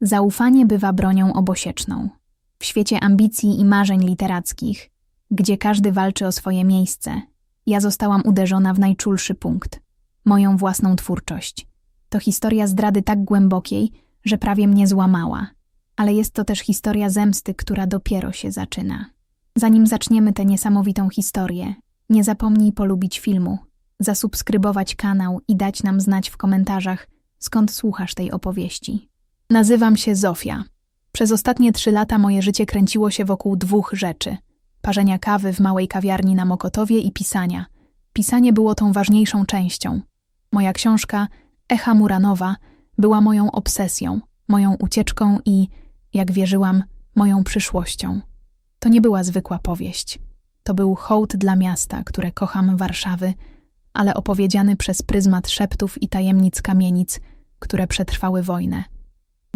Zaufanie bywa bronią obosieczną. W świecie ambicji i marzeń literackich, gdzie każdy walczy o swoje miejsce, ja zostałam uderzona w najczulszy punkt moją własną twórczość. To historia zdrady tak głębokiej, że prawie mnie złamała, ale jest to też historia zemsty, która dopiero się zaczyna. Zanim zaczniemy tę niesamowitą historię, nie zapomnij polubić filmu, zasubskrybować kanał i dać nam znać w komentarzach, skąd słuchasz tej opowieści. Nazywam się Zofia. Przez ostatnie trzy lata moje życie kręciło się wokół dwóch rzeczy: parzenia kawy w małej kawiarni na Mokotowie i pisania. Pisanie było tą ważniejszą częścią. Moja książka Echa Muranowa była moją obsesją, moją ucieczką i, jak wierzyłam, moją przyszłością. To nie była zwykła powieść. To był hołd dla miasta, które kocham Warszawy, ale opowiedziany przez pryzmat szeptów i tajemnic kamienic, które przetrwały wojnę.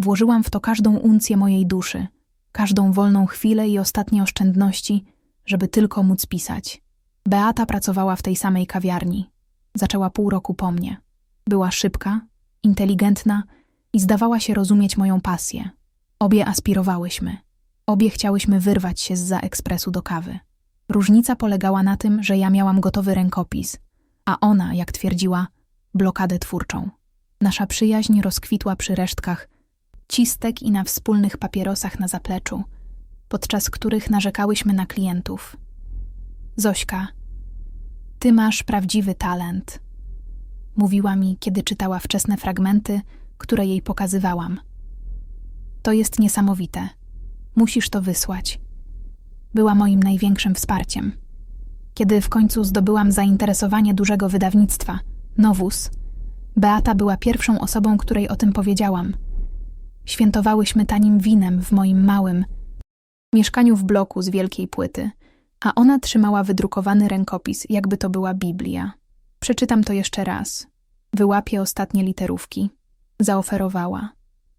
Włożyłam w to każdą uncję mojej duszy, każdą wolną chwilę i ostatnie oszczędności, żeby tylko móc pisać. Beata pracowała w tej samej kawiarni. Zaczęła pół roku po mnie. Była szybka, inteligentna i zdawała się rozumieć moją pasję. Obie aspirowałyśmy. Obie chciałyśmy wyrwać się z za ekspresu do kawy. Różnica polegała na tym, że ja miałam gotowy rękopis, a ona, jak twierdziła, blokadę twórczą. Nasza przyjaźń rozkwitła przy resztkach cistek i na wspólnych papierosach na zapleczu, podczas których narzekałyśmy na klientów. Zośka, ty masz prawdziwy talent, mówiła mi, kiedy czytała wczesne fragmenty, które jej pokazywałam. To jest niesamowite. Musisz to wysłać. Była moim największym wsparciem. Kiedy w końcu zdobyłam zainteresowanie dużego wydawnictwa, Nowus, Beata była pierwszą osobą, której o tym powiedziałam. Świętowałyśmy tanim winem w moim małym mieszkaniu w bloku z wielkiej płyty, a ona trzymała wydrukowany rękopis, jakby to była Biblia. Przeczytam to jeszcze raz. Wyłapię ostatnie literówki. Zaoferowała.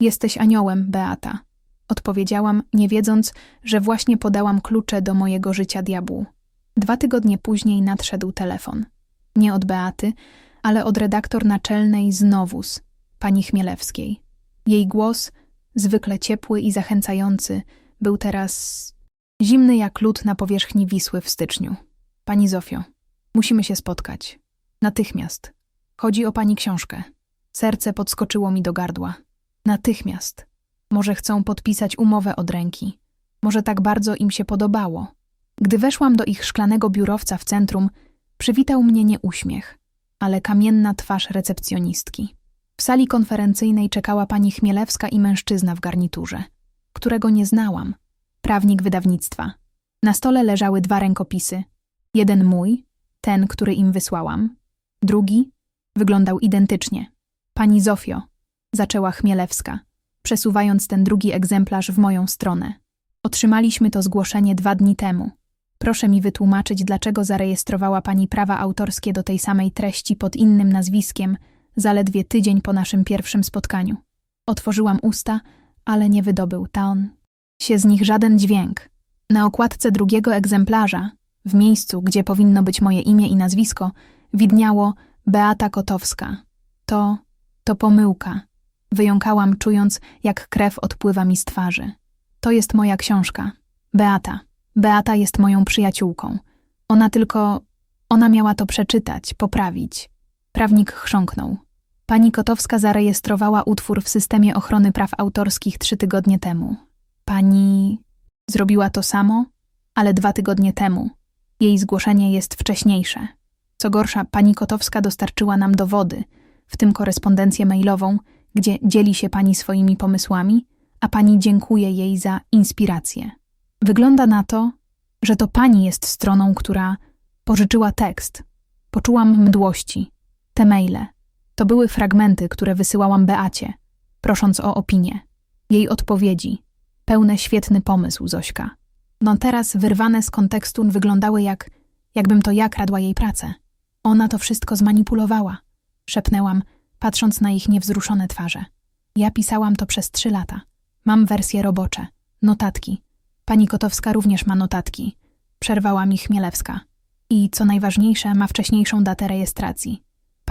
Jesteś aniołem, Beata. Odpowiedziałam, nie wiedząc, że właśnie podałam klucze do mojego życia diabłu. Dwa tygodnie później nadszedł telefon. Nie od Beaty, ale od redaktor naczelnej z Nowus, pani Chmielewskiej. Jej głos, zwykle ciepły i zachęcający, był teraz zimny jak lód na powierzchni Wisły w styczniu. Pani Zofio, musimy się spotkać. Natychmiast. Chodzi o pani książkę. Serce podskoczyło mi do gardła. Natychmiast. Może chcą podpisać umowę od ręki. Może tak bardzo im się podobało. Gdy weszłam do ich szklanego biurowca w centrum, przywitał mnie nie uśmiech, ale kamienna twarz recepcjonistki. W sali konferencyjnej czekała pani Chmielewska i mężczyzna w garniturze, którego nie znałam, prawnik wydawnictwa. Na stole leżały dwa rękopisy. Jeden mój, ten, który im wysłałam. Drugi wyglądał identycznie. Pani Zofio, zaczęła Chmielewska, przesuwając ten drugi egzemplarz w moją stronę. Otrzymaliśmy to zgłoszenie dwa dni temu. Proszę mi wytłumaczyć, dlaczego zarejestrowała pani prawa autorskie do tej samej treści pod innym nazwiskiem, zaledwie tydzień po naszym pierwszym spotkaniu. Otworzyłam usta, ale nie wydobył taon się z nich żaden dźwięk. Na okładce drugiego egzemplarza, w miejscu, gdzie powinno być moje imię i nazwisko, widniało Beata Kotowska. To, to pomyłka. Wyjąkałam, czując, jak krew odpływa mi z twarzy. To jest moja książka. Beata. Beata jest moją przyjaciółką. Ona tylko. Ona miała to przeczytać, poprawić. Prawnik chrząknął. Pani Kotowska zarejestrowała utwór w systemie ochrony praw autorskich trzy tygodnie temu. Pani zrobiła to samo, ale dwa tygodnie temu. Jej zgłoszenie jest wcześniejsze. Co gorsza, pani Kotowska dostarczyła nam dowody, w tym korespondencję mailową, gdzie dzieli się pani swoimi pomysłami, a pani dziękuje jej za inspirację. Wygląda na to, że to pani jest stroną, która pożyczyła tekst. Poczułam mdłości. Te maile. To były fragmenty, które wysyłałam Beacie, prosząc o opinię. Jej odpowiedzi, Pełne świetny pomysł, Zośka. No teraz, wyrwane z kontekstu, wyglądały jak, jakbym to ja kradła jej pracę. Ona to wszystko zmanipulowała. Szepnęłam, patrząc na ich niewzruszone twarze. Ja pisałam to przez trzy lata. Mam wersje robocze, notatki. Pani Kotowska również ma notatki. Przerwała mi Chmielewska. I, co najważniejsze, ma wcześniejszą datę rejestracji.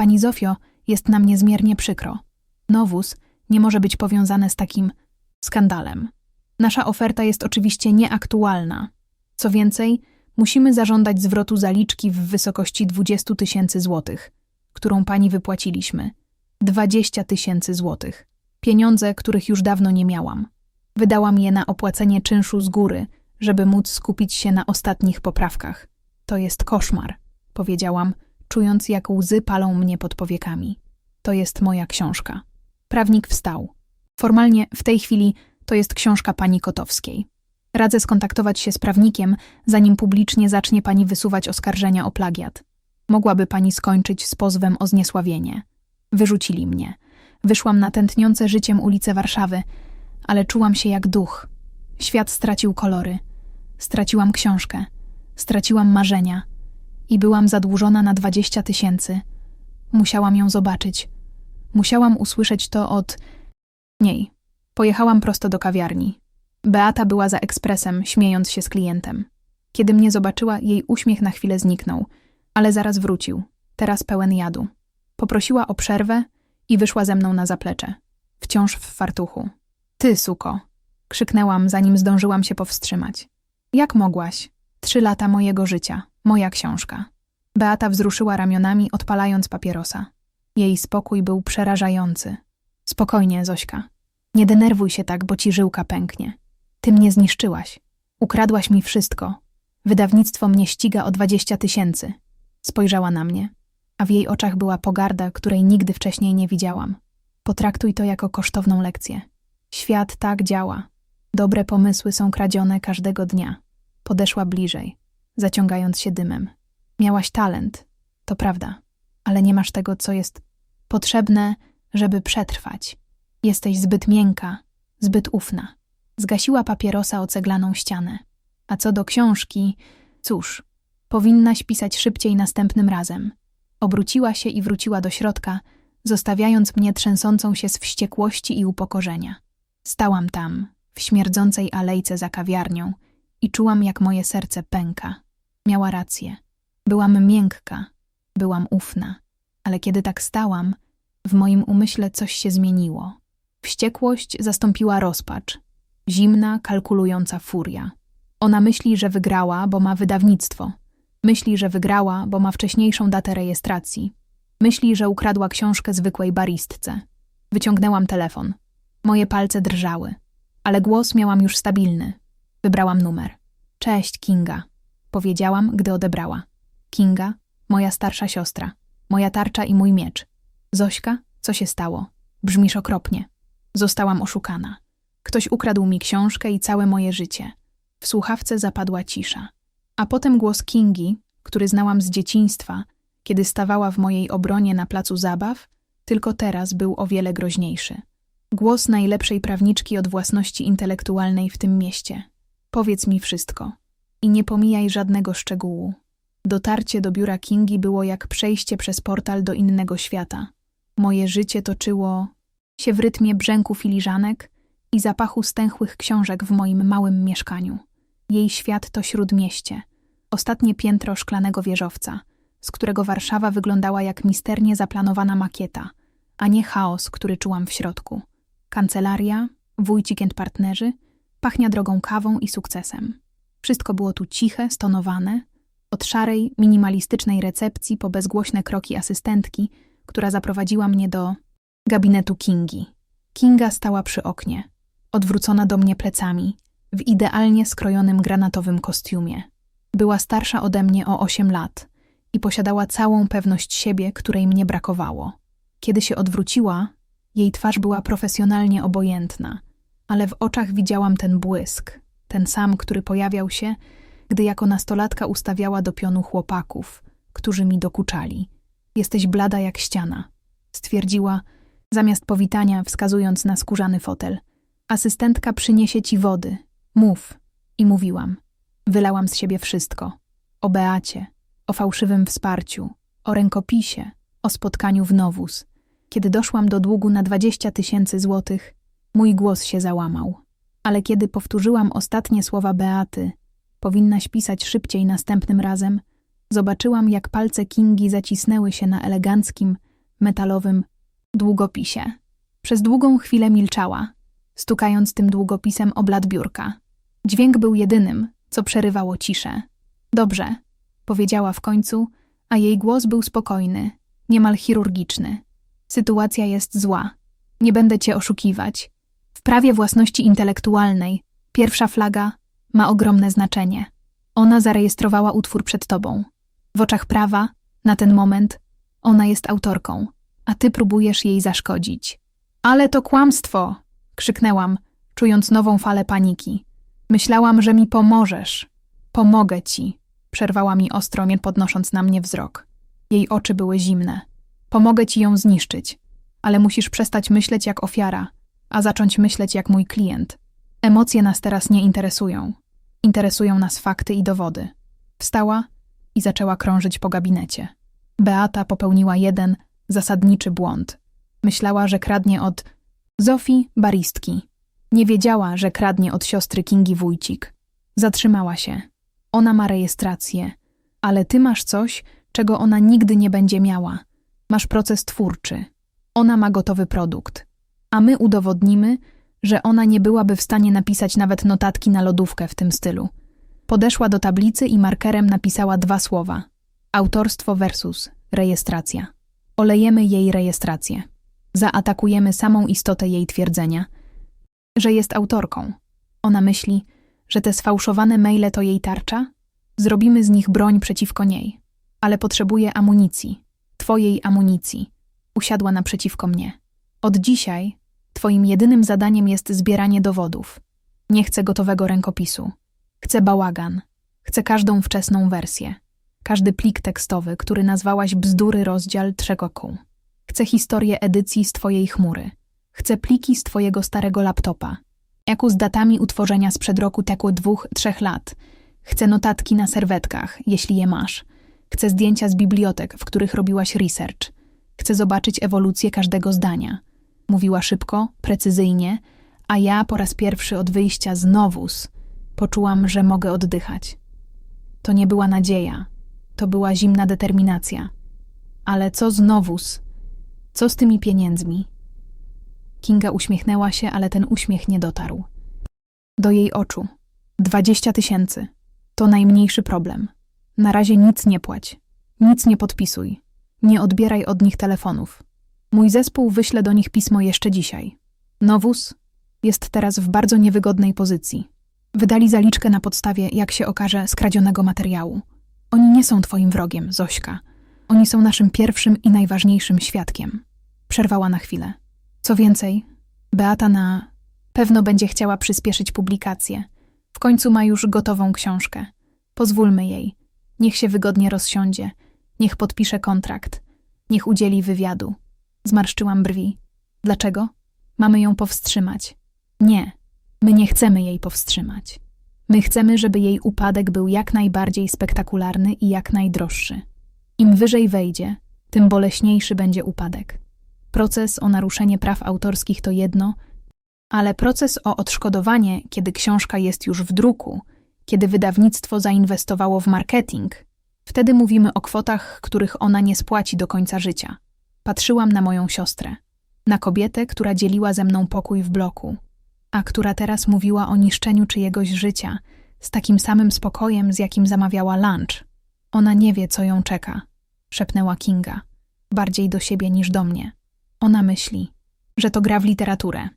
Pani Zofio, jest nam niezmiernie przykro. Nowus nie może być powiązane z takim skandalem. Nasza oferta jest oczywiście nieaktualna. Co więcej, musimy zażądać zwrotu zaliczki w wysokości 20 tysięcy złotych, którą pani wypłaciliśmy. 20 tysięcy złotych. Pieniądze, których już dawno nie miałam. Wydałam je na opłacenie czynszu z góry, żeby móc skupić się na ostatnich poprawkach. To jest koszmar, powiedziałam, czując jak łzy palą mnie pod powiekami. To jest moja książka. Prawnik wstał. Formalnie w tej chwili to jest książka pani Kotowskiej. Radzę skontaktować się z prawnikiem, zanim publicznie zacznie pani wysuwać oskarżenia o plagiat. Mogłaby pani skończyć z pozwem o zniesławienie. Wyrzucili mnie. Wyszłam na tętniące życiem ulice Warszawy, ale czułam się jak duch. Świat stracił kolory. Straciłam książkę. Straciłam marzenia. I byłam zadłużona na dwadzieścia tysięcy. Musiałam ją zobaczyć. Musiałam usłyszeć to od niej. Pojechałam prosto do kawiarni. Beata była za ekspresem, śmiejąc się z klientem. Kiedy mnie zobaczyła, jej uśmiech na chwilę zniknął, ale zaraz wrócił, teraz pełen jadu. Poprosiła o przerwę i wyszła ze mną na zaplecze, wciąż w fartuchu. Ty, suko! krzyknęłam, zanim zdążyłam się powstrzymać. Jak mogłaś? Trzy lata mojego życia, moja książka. Beata wzruszyła ramionami, odpalając papierosa. Jej spokój był przerażający. Spokojnie, Zośka. Nie denerwuj się tak, bo ci żyłka pęknie. Ty mnie zniszczyłaś. Ukradłaś mi wszystko. Wydawnictwo mnie ściga o dwadzieścia tysięcy. Spojrzała na mnie, a w jej oczach była pogarda, której nigdy wcześniej nie widziałam. Potraktuj to jako kosztowną lekcję. Świat tak działa. Dobre pomysły są kradzione każdego dnia. Podeszła bliżej, zaciągając się dymem. Miałaś talent, to prawda, ale nie masz tego, co jest potrzebne, żeby przetrwać. Jesteś zbyt miękka, zbyt ufna. Zgasiła papierosa o ceglaną ścianę. A co do książki, cóż, powinnaś pisać szybciej następnym razem. Obróciła się i wróciła do środka, zostawiając mnie trzęsącą się z wściekłości i upokorzenia. Stałam tam, w śmierdzącej alejce za kawiarnią i czułam, jak moje serce pęka. Miała rację. Byłam miękka, byłam ufna, ale kiedy tak stałam, w moim umyśle coś się zmieniło. Wściekłość zastąpiła rozpacz, zimna, kalkulująca furia. Ona myśli, że wygrała, bo ma wydawnictwo. Myśli, że wygrała, bo ma wcześniejszą datę rejestracji. Myśli, że ukradła książkę zwykłej baristce. Wyciągnęłam telefon. Moje palce drżały, ale głos miałam już stabilny. Wybrałam numer. Cześć, Kinga, powiedziałam, gdy odebrała. Kinga, moja starsza siostra, moja tarcza i mój miecz. Zośka, co się stało? Brzmisz okropnie. Zostałam oszukana. Ktoś ukradł mi książkę i całe moje życie. W słuchawce zapadła cisza. A potem głos Kingi, który znałam z dzieciństwa, kiedy stawała w mojej obronie na placu zabaw, tylko teraz był o wiele groźniejszy. Głos najlepszej prawniczki od własności intelektualnej w tym mieście. Powiedz mi wszystko i nie pomijaj żadnego szczegółu. Dotarcie do biura Kingi było jak przejście przez portal do innego świata. Moje życie toczyło się w rytmie brzęku filiżanek i zapachu stęchłych książek w moim małym mieszkaniu. Jej świat to śródmieście, ostatnie piętro szklanego wieżowca, z którego Warszawa wyglądała jak misternie zaplanowana makieta, a nie chaos, który czułam w środku. Kancelaria, wójcik partnerzy, pachnia drogą kawą i sukcesem. Wszystko było tu ciche, stonowane, od szarej, minimalistycznej recepcji po bezgłośne kroki asystentki, która zaprowadziła mnie do gabinetu Kingi. Kinga stała przy oknie, odwrócona do mnie plecami, w idealnie skrojonym granatowym kostiumie. Była starsza ode mnie o osiem lat i posiadała całą pewność siebie, której mnie brakowało. Kiedy się odwróciła, jej twarz była profesjonalnie obojętna, ale w oczach widziałam ten błysk, ten sam, który pojawiał się, gdy jako nastolatka ustawiała do pionu chłopaków, którzy mi dokuczali. Jesteś blada jak ściana, stwierdziła, zamiast powitania wskazując na skórzany fotel. Asystentka przyniesie ci wody. Mów. I mówiłam. Wylałam z siebie wszystko. O Beacie, o fałszywym wsparciu, o rękopisie, o spotkaniu w Nowus. Kiedy doszłam do długu na dwadzieścia tysięcy złotych, mój głos się załamał. Ale kiedy powtórzyłam ostatnie słowa Beaty, powinnaś pisać szybciej następnym razem, zobaczyłam, jak palce Kingi zacisnęły się na eleganckim, metalowym długopisie. Przez długą chwilę milczała, stukając tym długopisem o blat biurka. Dźwięk był jedynym, co przerywało ciszę. Dobrze, powiedziała w końcu, a jej głos był spokojny, niemal chirurgiczny. Sytuacja jest zła. Nie będę cię oszukiwać. W prawie własności intelektualnej pierwsza flaga ma ogromne znaczenie. Ona zarejestrowała utwór przed tobą. W oczach prawa, na ten moment, ona jest autorką, a ty próbujesz jej zaszkodzić. Ale to kłamstwo! krzyknęłam, czując nową falę paniki. Myślałam, że mi pomożesz. Pomogę ci, przerwała mi ostro, nie podnosząc na mnie wzrok. Jej oczy były zimne. Pomogę ci ją zniszczyć, ale musisz przestać myśleć jak ofiara, a zacząć myśleć jak mój klient. Emocje nas teraz nie interesują. Interesują nas fakty i dowody. Wstała i zaczęła krążyć po gabinecie. Beata popełniła jeden zasadniczy błąd. Myślała, że kradnie od Zofii baristki. Nie wiedziała, że kradnie od siostry Kingi Wójcik. Zatrzymała się. Ona ma rejestrację, ale ty masz coś, czego ona nigdy nie będzie miała. Masz proces twórczy. Ona ma gotowy produkt. A my udowodnimy, że ona nie byłaby w stanie napisać nawet notatki na lodówkę w tym stylu. Podeszła do tablicy i markerem napisała dwa słowa: autorstwo versus rejestracja. Olejemy jej rejestrację. Zaatakujemy samą istotę jej twierdzenia, że jest autorką. Ona myśli, że te sfałszowane maile to jej tarcza? Zrobimy z nich broń przeciwko niej. Ale potrzebuje amunicji. Twojej amunicji. Usiadła naprzeciwko mnie. Od dzisiaj twoim jedynym zadaniem jest zbieranie dowodów. Nie chcę gotowego rękopisu. Chcę bałagan. Chcę każdą wczesną wersję. Każdy plik tekstowy, który nazwałaś bzdury rozdział trzekoku. Chcę historię edycji z twojej chmury. Chcę pliki z twojego starego laptopa. Jaku z datami utworzenia sprzed roku tekło dwóch, trzech lat. Chcę notatki na serwetkach, jeśli je masz. Chcę zdjęcia z bibliotek, w których robiłaś research. Chcę zobaczyć ewolucję każdego zdania. Mówiła szybko, precyzyjnie, a ja po raz pierwszy od wyjścia znowuż poczułam, że mogę oddychać. To nie była nadzieja, to była zimna determinacja. Ale co znowuż? Co z tymi pieniędzmi? Kinga uśmiechnęła się, ale ten uśmiech nie dotarł. Do jej oczu. Dwadzieścia tysięcy. To najmniejszy problem. Na razie nic nie płać. Nic nie podpisuj. Nie odbieraj od nich telefonów. Mój zespół wyśle do nich pismo jeszcze dzisiaj. Nowus jest teraz w bardzo niewygodnej pozycji. Wydali zaliczkę na podstawie, jak się okaże, skradzionego materiału. Oni nie są twoim wrogiem, Zośka. Oni są naszym pierwszym i najważniejszym świadkiem. Przerwała na chwilę. Co więcej, Beata na pewno będzie chciała przyspieszyć publikację. W końcu ma już gotową książkę. Pozwólmy jej. Niech się wygodnie rozsiądzie. Niech podpisze kontrakt. Niech udzieli wywiadu. Zmarszczyłam brwi. Dlaczego? Mamy ją powstrzymać. Nie, my nie chcemy jej powstrzymać. My chcemy, żeby jej upadek był jak najbardziej spektakularny i jak najdroższy. Im wyżej wejdzie, tym boleśniejszy będzie upadek. Proces o naruszenie praw autorskich to jedno, ale proces o odszkodowanie, kiedy książka jest już w druku, kiedy wydawnictwo zainwestowało w marketing, wtedy mówimy o kwotach, których ona nie spłaci do końca życia. Patrzyłam na moją siostrę, na kobietę, która dzieliła ze mną pokój w bloku, a która teraz mówiła o niszczeniu czyjegoś życia z takim samym spokojem, z jakim zamawiała lunch. Ona nie wie, co ją czeka, szepnęła Kinga, bardziej do siebie niż do mnie. Ona myśli, że to gra w literaturę,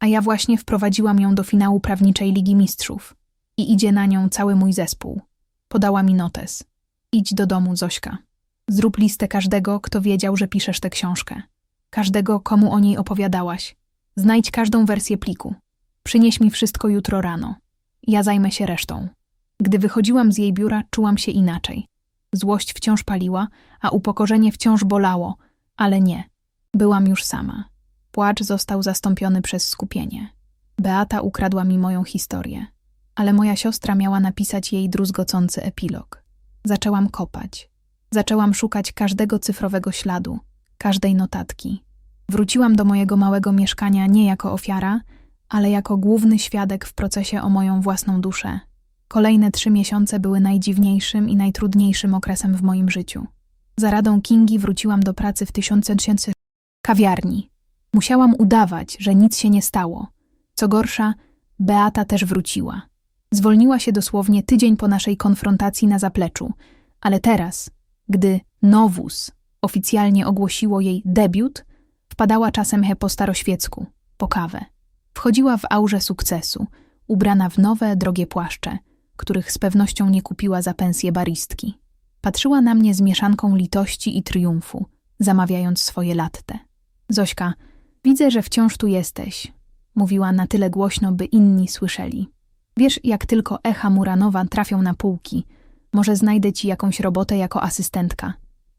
a ja właśnie wprowadziłam ją do finału prawniczej Ligi Mistrzów i idzie na nią cały mój zespół. Podała mi notes. Idź do domu, Zośka. Zrób listę każdego, kto wiedział, że piszesz tę książkę. Każdego, komu o niej opowiadałaś. Znajdź każdą wersję pliku. Przynieś mi wszystko jutro rano. Ja zajmę się resztą. Gdy wychodziłam z jej biura, czułam się inaczej. Złość wciąż paliła, a upokorzenie wciąż bolało, ale nie. Byłam już sama. Płacz został zastąpiony przez skupienie. Beata ukradła mi moją historię, ale moja siostra miała napisać jej druzgocący epilog. Zaczęłam kopać. Zaczęłam szukać każdego cyfrowego śladu, każdej notatki. Wróciłam do mojego małego mieszkania nie jako ofiara, ale jako główny świadek w procesie o moją własną duszę. Kolejne trzy miesiące były najdziwniejszym i najtrudniejszym okresem w moim życiu. Za radą Kingi wróciłam do pracy w tysiące kawiarni. Musiałam udawać, że nic się nie stało, Co gorsza, Beata też wróciła. Zwolniła się dosłownie tydzień po naszej konfrontacji na zapleczu, ale teraz, gdy Nowus oficjalnie ogłosiło jej debiut, wpadała czasem he po staroświecku, po kawę. Wchodziła w aurze sukcesu, ubrana w nowe, drogie płaszcze, których z pewnością nie kupiła za pensję baristki. Patrzyła na mnie z mieszanką litości i triumfu, zamawiając swoje latte. Zośka, widzę, że wciąż tu jesteś, mówiła na tyle głośno, by inni słyszeli. Wiesz, jak tylko echa Muranowa trafią na półki, może znajdę ci jakąś robotę jako asystentka.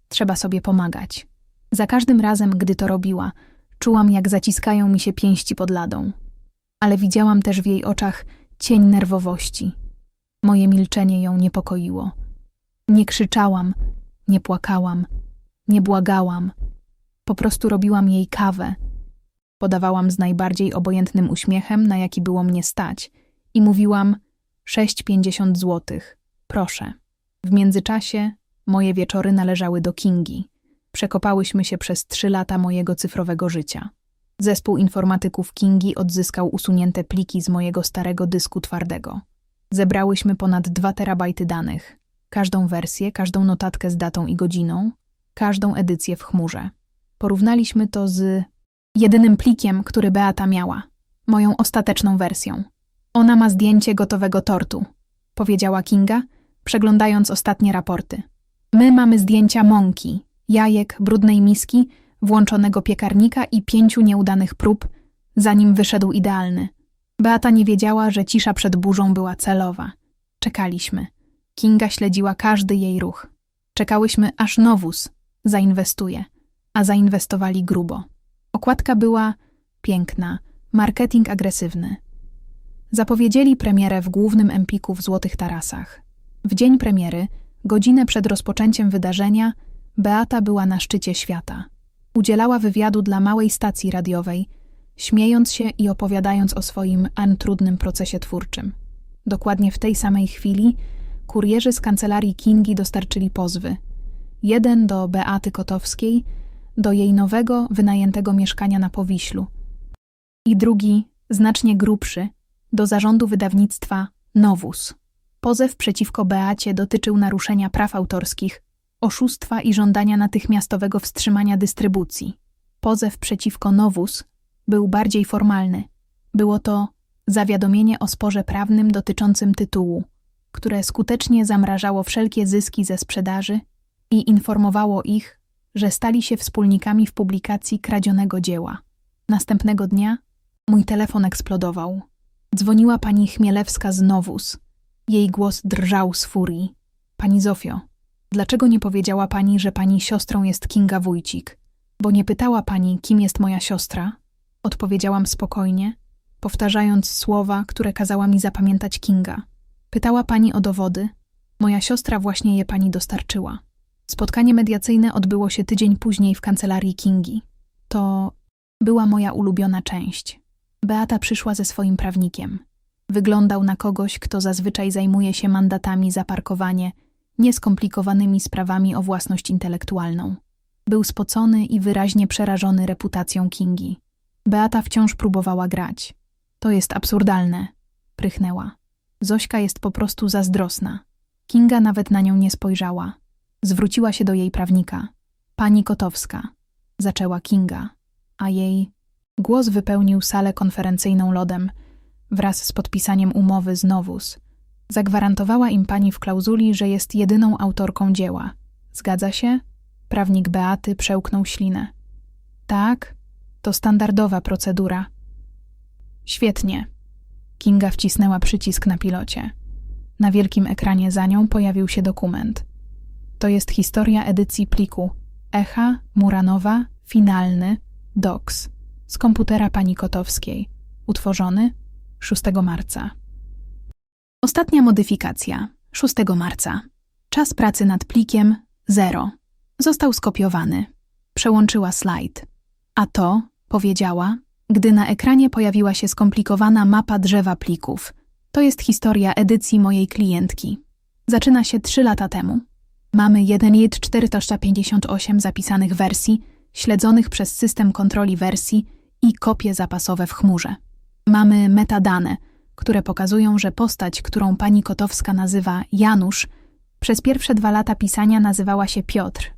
Trzeba sobie pomagać. Za każdym razem, gdy to robiła, czułam, jak zaciskają mi się pięści pod ladą. Ale widziałam też w jej oczach cień nerwowości. Moje milczenie ją niepokoiło. Nie krzyczałam, nie płakałam, nie błagałam. Po prostu robiłam jej kawę. Podawałam z najbardziej obojętnym uśmiechem, na jaki było mnie stać, i mówiłam: sześć pięćdziesiąt złotych, proszę. W międzyczasie moje wieczory należały do Kingi. Przekopałyśmy się przez trzy lata mojego cyfrowego życia. Zespół informatyków Kingi odzyskał usunięte pliki z mojego starego dysku twardego. Zebrałyśmy ponad 2 terabajty danych, każdą wersję, każdą notatkę z datą i godziną, każdą edycję w chmurze. Porównaliśmy to z jedynym plikiem, który Beata miała, moją ostateczną wersją. Ona ma zdjęcie gotowego tortu, powiedziała Kinga, przeglądając ostatnie raporty. My mamy zdjęcia mąki, jajek, brudnej miski, włączonego piekarnika i pięciu nieudanych prób, zanim wyszedł idealny. Beata nie wiedziała, że cisza przed burzą była celowa. Czekaliśmy. Kinga śledziła każdy jej ruch. Czekałyśmy, aż Nowus zainwestuje, a zainwestowali grubo. Okładka była piękna, marketing agresywny. Zapowiedzieli premierę w głównym Empiku w Złotych Tarasach. W dzień premiery, godzinę przed rozpoczęciem wydarzenia, Beata była na szczycie świata. Udzielała wywiadu dla małej stacji radiowej, śmiejąc się i opowiadając o swoim trudnym procesie twórczym. Dokładnie w tej samej chwili kurierzy z kancelarii Kingi dostarczyli pozwy. Jeden do Beaty Kotowskiej, do jej nowego, wynajętego mieszkania na Powiślu. I drugi, znacznie grubszy, do zarządu wydawnictwa Nowus. Pozew przeciwko Beacie dotyczył naruszenia praw autorskich, oszustwa i żądania natychmiastowego wstrzymania dystrybucji. Pozew przeciwko Nowus był bardziej formalny. Było to zawiadomienie o sporze prawnym dotyczącym tytułu, które skutecznie zamrażało wszelkie zyski ze sprzedaży i informowało ich, że stali się wspólnikami w publikacji kradzionego dzieła. Następnego dnia mój telefon eksplodował. Dzwoniła pani Chmielewska z Nowus. Jej głos drżał z furii. Pani Zofio, dlaczego nie powiedziała pani, że pani siostrą jest Kinga Wójcik? Bo nie pytała pani, kim jest moja siostra? Odpowiedziałam spokojnie, powtarzając słowa, które kazała mi zapamiętać Kinga. Pytała pani o dowody. Moja siostra właśnie je pani dostarczyła. Spotkanie mediacyjne odbyło się tydzień później w kancelarii Kingi. To była moja ulubiona część. Beata przyszła ze swoim prawnikiem. Wyglądał na kogoś, kto zazwyczaj zajmuje się mandatami za parkowanie, nieskomplikowanymi sprawami o własność intelektualną. Był spocony i wyraźnie przerażony reputacją Kingi. Beata wciąż próbowała grać. To jest absurdalne, prychnęła. Zośka jest po prostu zazdrosna. Kinga nawet na nią nie spojrzała. Zwróciła się do jej prawnika. Pani Kotowska, zaczęła Kinga, a jej głos wypełnił salę konferencyjną lodem wraz z podpisaniem umowy z Nowus. Zagwarantowała im pani w klauzuli, że jest jedyną autorką dzieła. Zgadza się? Prawnik Beaty przełknął ślinę. Tak, to standardowa procedura. Świetnie. Kinga wcisnęła przycisk na pilocie. Na wielkim ekranie za nią pojawił się dokument. To jest historia edycji pliku Echa, Muranowa, Finalny, Docs z komputera pani Kotowskiej, utworzony 6 marca. Ostatnia modyfikacja 6 marca. Czas pracy nad plikiem 0. Został skopiowany. Przełączyła slajd. A to, powiedziała, gdy na ekranie pojawiła się skomplikowana mapa drzewa plików. To jest historia edycji mojej klientki. Zaczyna się trzy lata temu. Mamy 1.458 zapisanych wersji, śledzonych przez system kontroli wersji i kopie zapasowe w chmurze. Mamy metadane, które pokazują, że postać, którą pani Kotowska nazywa Janusz, przez pierwsze dwa lata pisania nazywała się Piotr.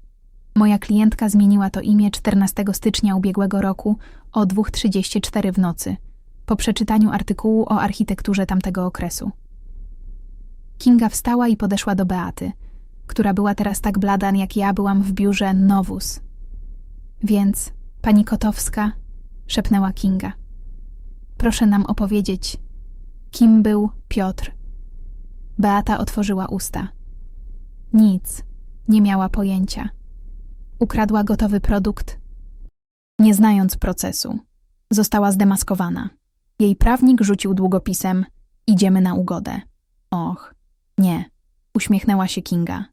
Moja klientka zmieniła to imię 14 stycznia ubiegłego roku o 2.34 w nocy, po przeczytaniu artykułu o architekturze tamtego okresu. Kinga wstała i podeszła do Beaty, która była teraz tak blada, jak ja byłam w biurze Nowus. Więc, pani Kotowska, szepnęła Kinga. Proszę nam opowiedzieć, kim był Piotr. Beata otworzyła usta. Nic, nie miała pojęcia. Ukradła gotowy produkt, nie znając procesu. Została zdemaskowana. Jej prawnik rzucił długopisem: Idziemy na ugodę. Och, nie, uśmiechnęła się Kinga.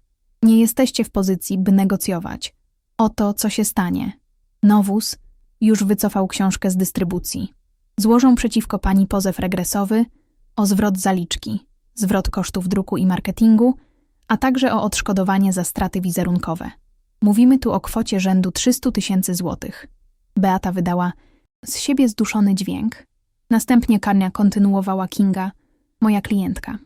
Nie jesteście w pozycji, by negocjować. Oto, co się stanie. Nowus już wycofał książkę z dystrybucji. Złożą przeciwko pani pozew regresowy o zwrot zaliczki, zwrot kosztów druku i marketingu, a także o odszkodowanie za straty wizerunkowe. Mówimy tu o kwocie rzędu 300 tysięcy złotych. Beata wydała z siebie zduszony dźwięk. Następnie Kania kontynuowała Kinga, moja klientka.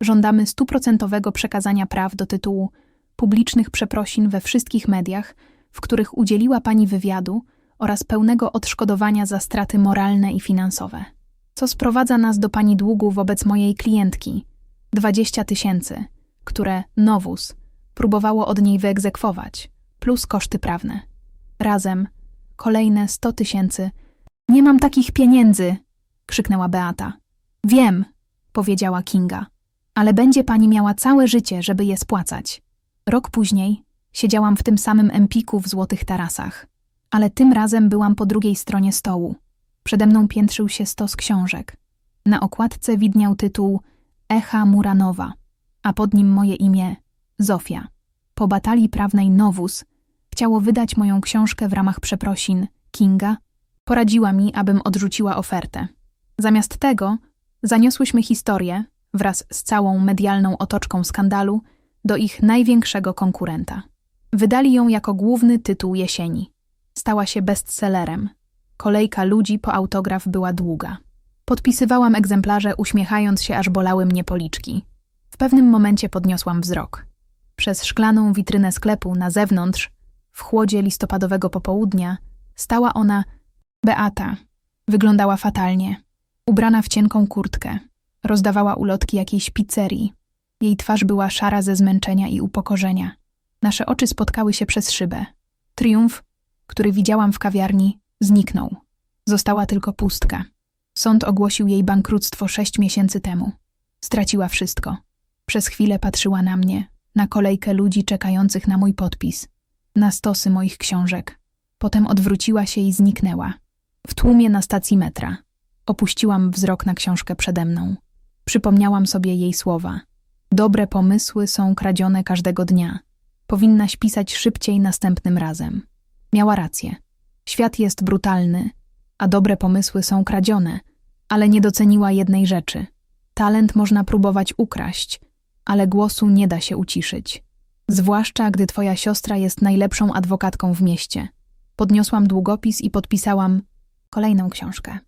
Żądamy stuprocentowego przekazania praw do tytułu publicznych przeprosin we wszystkich mediach, w których udzieliła pani wywiadu oraz pełnego odszkodowania za straty moralne i finansowe. Co sprowadza nas do pani długu wobec mojej klientki 20 tysięcy, które Nowus próbowało od niej wyegzekwować, plus koszty prawne. Razem kolejne 100 tysięcy. Nie mam takich pieniędzy, krzyknęła Beata. Wiem, powiedziała Kinga, ale będzie pani miała całe życie, żeby je spłacać. Rok później siedziałam w tym samym empiku w złotych tarasach, ale tym razem byłam po drugiej stronie stołu. Przede mną piętrzył się stos książek. Na okładce widniał tytuł Echa Muranowa, a pod nim moje imię Zofia. Po batalii prawnej Nowus chciało wydać moją książkę w ramach przeprosin Kinga. Poradziła mi, abym odrzuciła ofertę. Zamiast tego zaniosłyśmy historię wraz z całą medialną otoczką skandalu do ich największego konkurenta. Wydali ją jako główny tytuł jesieni. Stała się bestsellerem. Kolejka ludzi po autograf była długa. Podpisywałam egzemplarze, uśmiechając się, aż bolały mnie policzki. W pewnym momencie podniosłam wzrok. Przez szklaną witrynę sklepu na zewnątrz, w chłodzie listopadowego popołudnia, stała ona Beata. Wyglądała fatalnie. Ubrana w cienką kurtkę. Rozdawała ulotki jakiejś pizzerii. Jej twarz była szara ze zmęczenia i upokorzenia. Nasze oczy spotkały się przez szybę. Triumf, który widziałam w kawiarni, zniknął. Została tylko pustka. Sąd ogłosił jej bankructwo sześć miesięcy temu. Straciła wszystko. Przez chwilę patrzyła na mnie, na kolejkę ludzi czekających na mój podpis, na stosy moich książek. Potem odwróciła się i zniknęła. W tłumie na stacji metra. Opuściłam wzrok na książkę przede mną. Przypomniałam sobie jej słowa. Dobre pomysły są kradzione każdego dnia. Powinnaś pisać szybciej następnym razem. Miała rację. Świat jest brutalny, a dobre pomysły są kradzione, ale nie doceniła jednej rzeczy. Talent można próbować ukraść, ale głosu nie da się uciszyć. Zwłaszcza gdy twoja siostra jest najlepszą adwokatką w mieście. Podniosłam długopis i podpisałam kolejną książkę.